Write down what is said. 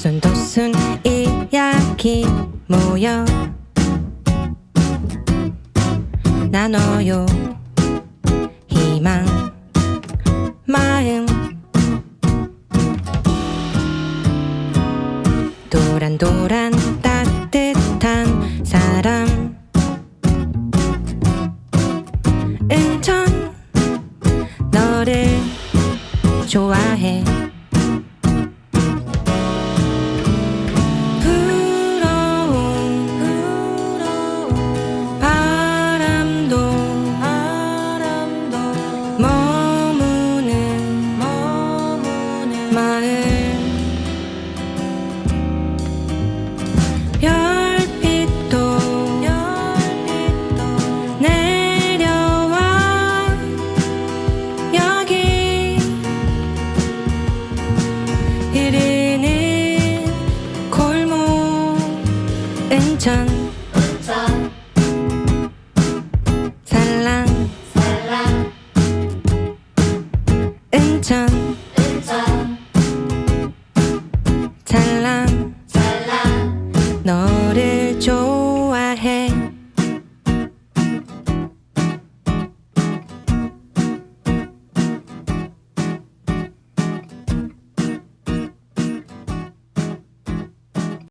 도순도순 이야기 모여. 나눠요. 희망 마음. 도란도란 따뜻한 사람 은천 너를 좋아해 머무는 마음 별빛도 내려와. 여기 흐르는 골목 은천. 은천